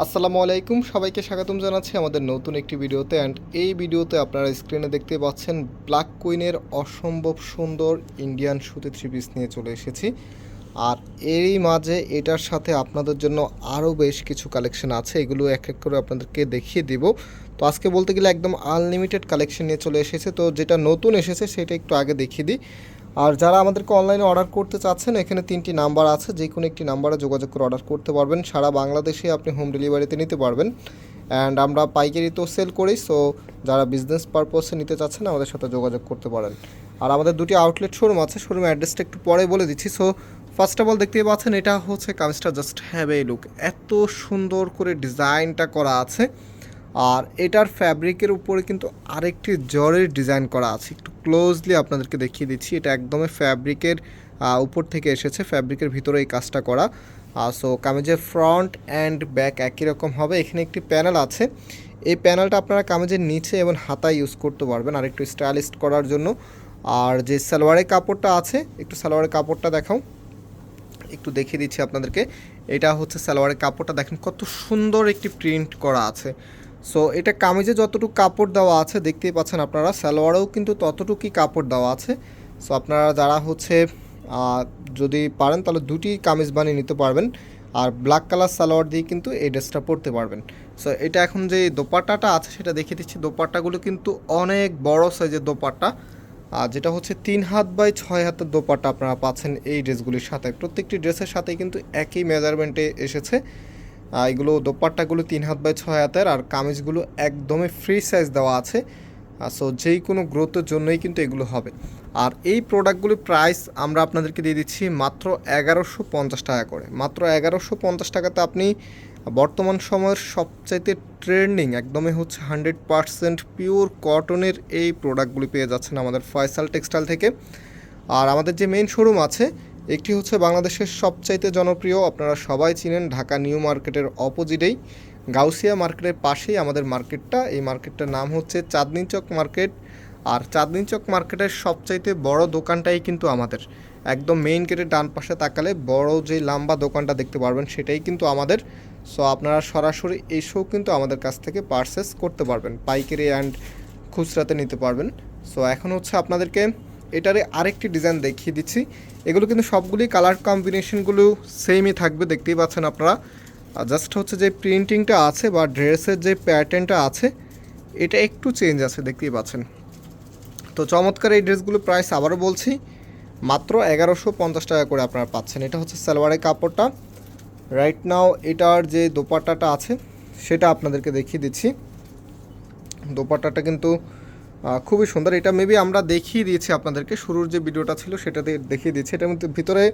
আসসালামু আলাইকুম, সবাইকে স্বাগতম জানাচ্ছি আমাদের নতুন একটি ভিডিওতে অ্যান্ড এই ভিডিওতে আপনারা স্ক্রিনে দেখতে পাচ্ছেন ব্ল্যাক কুইনের অসম্ভব সুন্দর ইন্ডিয়ান সুতি থ্রি পিস নিয়ে চলে এসেছি। আর এরই মাঝে এটার সাথে আপনাদের জন্য আরও বেশ কিছু কালেকশন আছে, এগুলো এক এক করে আপনাদেরকে দেখিয়ে দিব। তো আজকে বলতে গেলে একদম আনলিমিটেড কালেকশন নিয়ে চলে এসেছে, তো যেটা নতুন এসেছে সেটা একটু আগে দেখিয়ে দিই। আর যারা আমাদেরকে অনলাইনে অর্ডার করতে চাচ্ছেন, এখানে তিনটি নাম্বার আছে। যে কোনো একটি নাম্বারে যোগাযোগ করে অর্ডার করতে পারবেন। সারা বাংলাদেশে আপনি হোম ডেলিভারিতে নিতে পারবেন। অ্যান্ড আমরা পাইকারি তো সেল করি সো যারা বিজনেস পারপসে নিতে চাচ্ছেন, আমাদের সাথে যোগাযোগ করতে পারেন। আর আমাদের দুটি আউটলেট শোরুম আছে শোরুমের অ্যাড্রেসটা একটু পরে বলে দিচ্ছি। সো ফার্স্ট অফ অল দেখতেই পাচ্ছেন, এটা হচ্ছে কামিজটা জাস্ট হ্যাভ লুক এত সুন্দর করে ডিজাইনটা করা আছে। আর এটার ফ্যাব্রিকের উপরে কিন্তু আরেকটি জরের ডিজাইন করা আছে। একটু ক্লোজলি আপনাদেরকে দেখিয়ে দিচ্ছি, এটা একদমই ফ্যাব্রিকের উপর থেকে এসেছে ফ্যাব্রিকের ভিতরে এই কাজটা করা। সো কামিজের ফ্রন্ট অ্যান্ড ব্যাক একই রকম হবে। এখানে একটি প্যানেল আছে। এই প্যানেলটা আপনারা কামিজের নিচে এবং হাতায় ইউজ করতে পারবেন। আর একটু স্টাইলিস্ট করার জন্য। আর যে সালোয়ারের কাপড়টা আছে, একটু সালোয়ারের কাপড়টা দেখাও। একটু দেখিয়ে দিচ্ছি আপনাদেরকে। এটা হচ্ছে সালোয়ারের কাপড়টা। দেখেন কত সুন্দর একটি প্রিন্ট করা আছে। সো এটা কামিজে যতটুকু কাপড় দেওয়া আছে, দেখতেই পাচ্ছেন আপনারা, সালোয়ারেও কিন্তু ততটুকুই কাপড় দেওয়া আছে। সো আপনারা যারা হচ্ছে যদি পারেন, তাহলে দুটি কামিজ বানিয়ে নিতে পারবেন। আর ব্ল্যাক কালার সালোয়ার দিয়ে কিন্তু এই ড্রেসটা পরতে পারবেন। সো এটা এখন যে দোপাট্টাটা আছে, সেটা দেখিয়ে দিচ্ছি। দোপাট্টাগুলো কিন্তু অনেক বড় সাইজের দোপাট্টা। আর যেটা হচ্ছে তিন হাত বাই ছয় হাতের দোপাট্টা আপনারা পাচ্ছেন এই ড্রেসগুলির সাথে। প্রত্যেকটি ড্রেসের সাথে কিন্তু একই মেজারমেন্টে এসেছে। এগুলো দোপাট্টাগুলো তিন হাত বাই ছয় হাতের আর কামিজগুলো একদমই ফ্রি সাইজ দেওয়া আছে। সো যেই কোনো গ্রোথের জন্যই কিন্তু এগুলো হবে। আর এই প্রোডাক্টগুলির প্রাইস আমরা আপনাদেরকে দিয়ে দিচ্ছি মাত্র এগারোশো পঞ্চাশ টাকা করে। মাত্র এগারোশো পঞ্চাশ টাকাতে আপনি বর্তমান সময়ের সবচাইতে ট্রেন্ডিং একদমই হচ্ছে হান্ড্রেড পারসেন্ট পিওর কটনের এই প্রোডাক্টগুলি পেয়ে যাচ্ছেন আমাদের ফয়সাল টেক্সটাইল থেকে। আর আমাদের যে মেইন শোরুম আছে একটি হচ্ছে বাংলাদেশের সবচাইতে জনপ্রিয়, আপনারা সবাই চিনেন ঢাকা নিউ মার্কেটের অপোজিটেই। গাউসিয়া মার্কেটের পাশেই আমাদের মার্কেটটা, এই মার্কেটটার নাম হচ্ছে চাঁদনি চক মার্কেট। আর চাঁদনি চক মার্কেটের সবচাইতে বড় দোকানটাই কিন্তু আমাদের। একদম মেইন গেটের ডান পাশে তাকালে বড় যে লম্বা দোকানটা দেখতে পারবেন, সেটাই কিন্তু আমাদের। সো আপনারা সরাসরি এসেও কিন্তু আমাদের কাছ থেকে পারচেস করতে পারবেন, পাইকারি অ্যান্ড খুচরাতে নিতে পারবেন। সো এখন হচ্ছে আপনাদেরকে এটারে আরেকটি ডিজাইন দেখিয়ে দিচ্ছি। এগুলো কিন্তু সবগুলি কালার কম্বিনেশনগুলো সেমই থাকবে, দেখতেই পাচ্ছেন আপনারা। জাস্ট হচ্ছে যে প্রিন্টিংটা আছে বা ড্রেসের যে প্যাটার্নটা আছে, এটা একটু চেঞ্জ আছে, দেখতেই পাচ্ছেন। তো চমৎকার এই ড্রেসগুলো প্রাইস আবারও বলছি, মাত্র এগারোশো পঞ্চাশ টাকা করে আপনারা পাচ্ছেন। এটা হচ্ছে সালোয়ারের কাপড়টা। রাইট নাও এটার যে দোপাট্টাটা আছে, সেটা আপনাদেরকে দেখিয়ে দিচ্ছি। দোপাট্টাটা কিন্তু খুবই সুন্দর। এটা মেবি আমরা দেখিয়ে দিয়েছি আপনাদেরকে। শুরুর যে ভিডিওটা ছিল সেটাতে দেখিয়ে দিয়েছি। এটার মধ্যে ভিতরে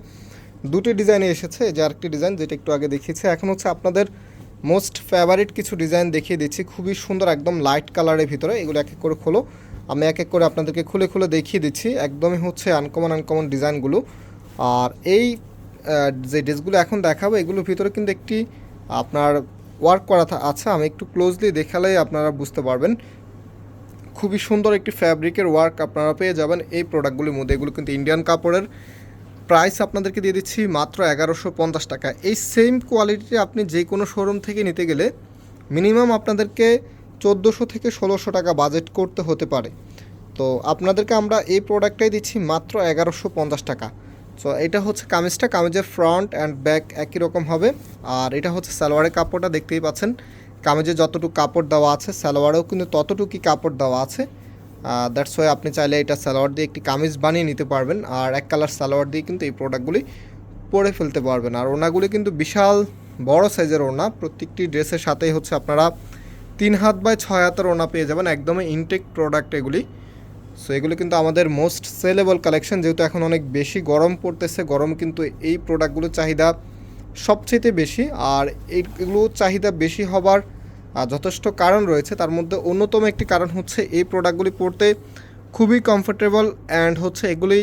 দুটি ডিজাইনে এসেছে। যে আরেকটি ডিজাইন যেটা একটু আগে দেখিয়েছি। এখন হচ্ছে আপনাদের মোস্ট ফেভারিট কিছু ডিজাইন দেখিয়ে দিচ্ছি। খুবই সুন্দর, একদম লাইট কালারের ভিতরে। এগুলো এক এক করে খোলো। আমি এক এক করে আপনাদেরকে খুলে খুলে দেখিয়ে দিচ্ছি। একদমই হচ্ছে আনকমন আনকমন ডিজাইনগুলো আর এই যে ড্রেসগুলো এখন দেখাবো, এগুলোর ভিতরে কিন্তু একটি আপনার ওয়ার্ক করা আছে। আমি একটু ক্লোজলি দেখালেই আপনারা বুঝতে পারবেন। খুবই সুন্দর একটি ফ্যাব্রিকের ওয়ার্ক আপনারা পেয়ে যাবেন। এই প্রোডাক্টগুলির মধ্যে এগুলো কিন্তু ইন্ডিয়ান কাপড়ের। প্রাইস আপনাদেরকে দিয়ে দিচ্ছি মাত্র এগারোশো পঞ্চাশ টাকা। এই সেম কোয়ালিটি আপনি যে কোনো শোরুম থেকে নিতে গেলে মিনিমাম আপনাদেরকে চোদ্দোশো থেকে ষোলোশো টাকা বাজেট করতে হতে পারে। তো আপনাদেরকে আমরা এই প্রোডাক্টটাই দিচ্ছি মাত্র এগারোশো পঞ্চাশ টাকা। সো এটা হচ্ছে কামিজটা। কামিজের ফ্রন্ট অ্যান্ড ব্যাক একই রকম হবে। আর এটা হচ্ছে সালোয়ারের কাপড়টা, দেখতেই পাচ্ছেন। কামিজে যতটুকু কাপড় দেওয়া আছে, সালোয়ারেও কিন্তু ততটুকুই কাপড় দেওয়া আছে। দ্যাটস ওয়াই আপনি চাইলে এটা সালোয়ার দিয়ে একটি কামিজ বানিয়ে নিতে পারবেন। আর এক কালার সালোয়ার দিয়ে কিন্তু এই প্রোডাক্টগুলি পরে ফেলতে পারবেন। আর ওনাগুলি কিন্তু বিশাল বড় সাইজের ওনা প্রত্যেকটি ড্রেসের সাথেই হচ্ছে আপনারা তিন হাত বাই ছয় হাতের ওনা পেয়ে যাবেন একদমই ইনটেক প্রোডাক্ট এগুলি। সো এগুলো কিন্তু আমাদের মোস্ট সেলেবল কালেকশন যেহেতু এখন অনেক বেশি গরম পড়তেছে, গরম কিন্তু এই প্রোডাক্টগুলোর চাহিদা সবচেয়ে বেশি। আর এই- এগুলো চাহিদা বেশি হবার যথেষ্ট কারণ রয়েছে। তার মধ্যে অন্যতম একটি কারণ হচ্ছে এই প্রোডাক্টগুলি পরতে খুবই কমফোর্টেবল অ্যান্ড হচ্ছে এগুলি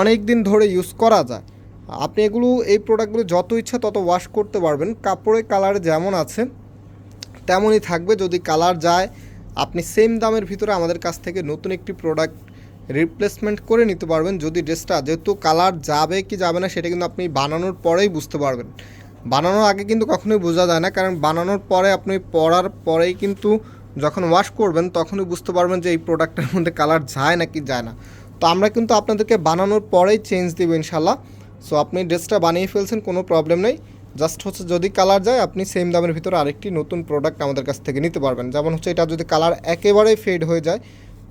অনেক দিন ধরে ইউজ করা যায়। আপনি এগুলো, এই প্রোডাক্টগুলো যত ইচ্ছা তত ওয়াশ করতে পারবেন। কাপড়ের কালার যেমন আছে, তেমনই থাকবে। যদি কালার যায়, আপনি সেম দামের ভিতরে আমাদের কাছ থেকে নতুন একটি প্রোডাক্ট রিপ্লেসমেন্ট করে নিতে পারবেন। যদি ড্রেসটা যেহেতু কালার যাবে কি যাবে না, সেটা কিন্তু আপনি বানানোর পরেই বুঝতে পারবেন। বানানোর আগে কিন্তু কখনোই বোঝা যায় না, কারণ বানানোর পরে আপনি পরার পরেই কিন্তু যখন ওয়াশ করবেন তখনই বুঝতে পারবেন যে এই প্রোডাক্টের মধ্যে কালার যায় নাকি যায় না। তো আমরা কিন্তু আপনাদেরকে বানানোর পরেই চেঞ্জ দেবো ইনশাল্লাহ সো আপনি ড্রেসটা বানিয়ে ফেলছেন, কোনো প্রবলেম নেই। জাস্ট হচ্ছে যদি কালার যায়, আপনি সেম দামের ভিতরে আরেকটি নতুন প্রোডাক্ট আমাদের কাছ থেকে নিতে পারবেন। যেমন হচ্ছে এটা যদি কালার একেবারেই ফেড হয়ে যায়,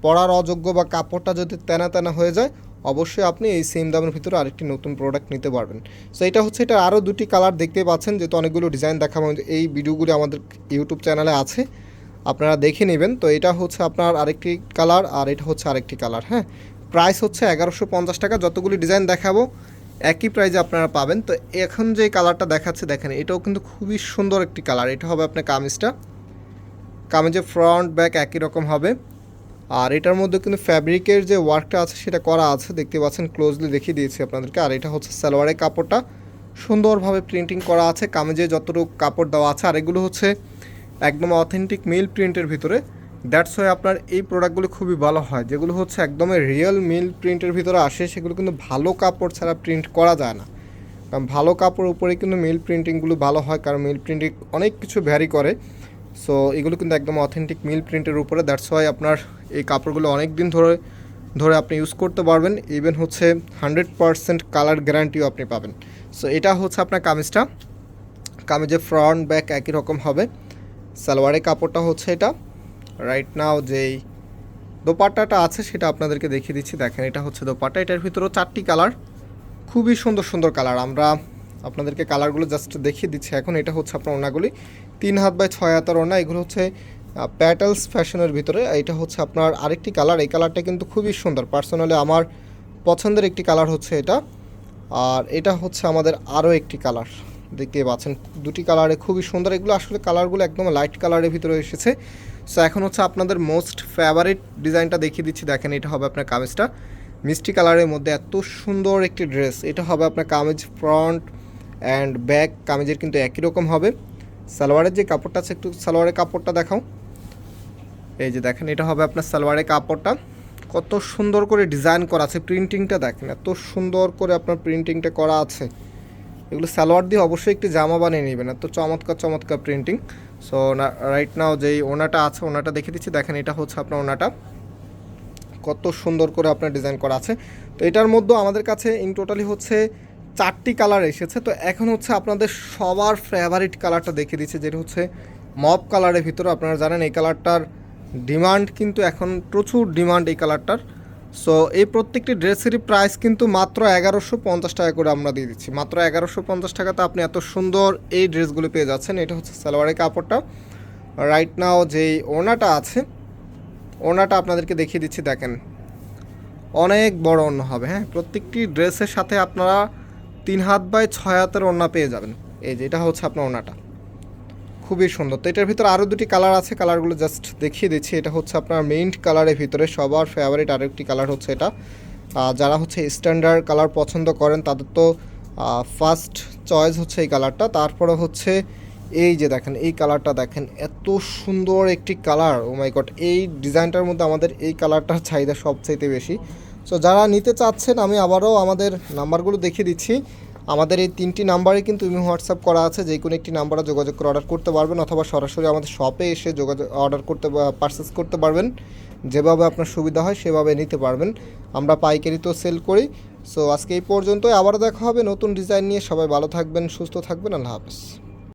পরার অযোগ্য বা কাপড়টা যদি তেনা তেনা হয়ে যায় অবশ্যই আপনি এই সেম দামের ভিতরে আরেকটি নতুন প্রোডাক্ট নিতে পারবেন। সো এটা হচ্ছে এটা আরও দুটি কালার দেখতে পাচ্ছেন, যেহেতু অনেকগুলো ডিজাইন দেখাবো। এই ভিডিওগুলি আমাদের ইউটিউব চ্যানেলে আছে, আপনারা দেখে নেবেন। তো এটা হচ্ছে আপনার আরেকটি কালার আর এটা হচ্ছে আরেকটি কালার হ্যাঁ? প্রাইস হচ্ছে এগারোশো পঞ্চাশ টাকা, যতগুলি ডিজাইন দেখাবো, একই প্রাইজে আপনারা পাবেন। তো এখন যে কালারটা দেখাচ্ছে, দেখেন, এটাও কিন্তু খুবই সুন্দর একটি কালার এটা হবে আপনার কামিজটা। কামিজের ফ্রন্ট ব্যাক একই রকম হবে। আর এটার মধ্যে কিন্তু ফ্যাব্রিকের যে ওয়ার্কটা আছে, সেটা করা আছে। দেখতে পাচ্ছেন ক্লোজলি দেখিয়ে দিয়েছি আপনাদেরকে। আর এটা হচ্ছে সালোয়ারের কাপড়টা। সুন্দরভাবে প্রিন্টিং করা আছে, কামিজে যতটুকু কাপড় দেওয়া আছে। আর এগুলো হচ্ছে একদম অথেন্টিক মিল প্রিন্টের ভিতরে। দ্যাটস ওয়াই আপনার এই প্রোডাক্টগুলো খুবই ভালো হয়। যেগুলো হচ্ছে একদমই রিয়েল মিল প্রিন্টের ভিতরে আসে, সেগুলো কিন্তু ভালো কাপড় ছাড়া প্রিন্ট করা যায় না। কারণ ভালো কাপড় উপরে কিন্তু মিল প্রিন্টিংগুলো ভালো হয়। কারণ মিল প্রিন্টিং অনেক কিছু ভ্যারি করে। সো এগুলো কিন্তু একদম অথেন্টিক মিল প্রিন্টের উপরে। দ্যাটস ওয়াই আপনার এই কাপড়গুলো অনেক দিন ধরে ধরে আপনি ইউজ করতে পারবেন। ইভেন হচ্ছে হান্ড্রেড পারসেন্ট কালার গ্যারান্টিও আপনি পাবেন। সো এটা হচ্ছে আপনার কামিজটা। কামিজের ফ্রন্ট ব্যাক একই রকম হবে। সালোয়ারের কাপড়টা হচ্ছে এটা। রাইট নাও যেই দোপাট্টাটা আছে, সেটা আপনাদেরকে দেখিয়ে দিচ্ছি। দেখেন, এটা হচ্ছে দোপাট্টা। এটার ভিতরেও চারটি কালার খুবই সুন্দর সুন্দর কালার আমরা আপনাদেরকে কালারগুলো জাস্ট দেখিয়ে দিচ্ছি। এখন এটা হচ্ছে আপনার ওনাগুলি তিন হাত বাই ছয় হাতার ওনা এগুলো হচ্ছে প্যাটেলস ফ্যাশনের ভিতরে। এটা হচ্ছে আপনার আরেকটি কালার। এই কালারটা কিন্তু খুবই সুন্দর। পার্সোনালি আমার পছন্দের একটি কালার হচ্ছে এটা। আর এটা হচ্ছে আমাদের আরও একটি কালার। দেখতে পাচ্ছেন, দুটি কালারে খুবই সুন্দর। এগুলো আসলে কালারগুলো একদম লাইট কালারের ভিতরে এসেছে। সো এখন হচ্ছে আপনাদের মোস্ট ফেভারিট ডিজাইনটা দেখিয়ে দিচ্ছি। দেখেন, এটা হবে আপনার কামিজটা। মিষ্টি কালারের মধ্যে এত সুন্দর একটি ড্রেস এটা হবে আপনার কামিজ ফ্রন্ট অ্যান্ড ব্যাক কামিজের কিন্তু একই রকম হবে। সালোয়ারের যে কাপড়টা আছে, একটু সালোয়ারের কাপড়টা দেখাও। এই যে দেখেন, এটা হবে আপনার সালোয়ারের কাপড়টা। কত সুন্দর করে ডিজাইন করা আছে, প্রিন্টিংটা দেখেন, এত সুন্দর করে আপনার প্রিন্টিংটা করা আছে। এগুলো সালোয়ার দিয়ে অবশ্যই একটি জামা বানিয়ে নেবেন, এত চমৎকার চমৎকার প্রিন্টিং। সো রাইট নাও যেই ওনাটা আছে, ওনাটা দেখে দিচ্ছি। দেখেন, এটা হচ্ছে আপনার ওনাটা। কত সুন্দর করে আপনার ডিজাইন করা আছে। তো এটার মধ্যে আমাদের কাছে ইন টোটালি হচ্ছে চারটি কালার এসেছে। তো এখন হচ্ছে আপনাদের সবার ফেভারিট কালারটা দেখিয়ে দিচ্ছে, যেটা হচ্ছে মপ কালারের ভিতরে। আপনারা জানেন এই কালারটার ডিমান্ড কিন্তু এখন প্রচুর ডিমান্ড এই কালারটার। সো এই প্রত্যেকটি ড্রেসেরই প্রাইস কিন্তু মাত্র এগারোশো পঞ্চাশ টাকা করে আমরা দিয়ে দিচ্ছি। মাত্র এগারোশো পঞ্চাশ টাকাতে আপনি এত সুন্দর এই ড্রেসগুলো পেয়ে যাচ্ছেন। এটা হচ্ছে সালোয়ারের কাপড়টা। রাইট নাও যেই ওনাটা আছে ওনাটা আপনাদেরকে দেখিয়ে দিচ্ছি, দেখেন। অনেক বড় অন্য হবে হ্যাঁ? প্রত্যেকটি ড্রেসের সাথে আপনারা তিন হাত বাই ছয় হাতের ওড়না পেয়ে যাবেন। এই যে, এটা হচ্ছে আপনার ওড়নাটা। খুবই সুন্দর। তো এটার ভিতরে আরও দুটি কালার আছে, কালারগুলো জাস্ট দেখিয়ে দিচ্ছি। এটা হচ্ছে আপনার মেইন কালারের ভিতরে সবার ফেভারিট আরেকটি কালার হচ্ছে এটা। যারা হচ্ছে স্ট্যান্ডার্ড কালার পছন্দ করেন, তাদের তো ফার্স্ট চয়েস হচ্ছে এই কালারটা। তারপরে হচ্ছে এই যে দেখেন, এই কালারটা দেখেন, এত সুন্দর একটি কালার। ও মাই গড এই ডিজাইনটার মধ্যে আমাদের এই কালারটার চাহিদা সবচাইতে বেশি। সো যারা নিতে চাচ্ছেন, আমি আবারও আমাদের নাম্বারগুলো দেখিয়ে দিচ্ছি। আমাদের এই তিনটি নাম্বারে কিন্তু ইমি হোয়াটসঅ্যাপ করা আছে, যে কোনো একটি নাম্বারে যোগাযোগ করে অর্ডার করতে পারবেন অথবা সরাসরি আমাদের শপে এসে যোগাযোগ, অর্ডার করতে পারচেস করতে পারবেন। যেভাবে আপনার সুবিধা হয়, সেভাবে নিতে পারবেন। আমরা পাইকারি তো সেল করি। সো আজকে এই পর্যন্তই। আবারও দেখা হবে নতুন ডিজাইন নিয়ে। সবাই ভালো থাকবেন, সুস্থ থাকবেন। আল্লাহ হাফেজ।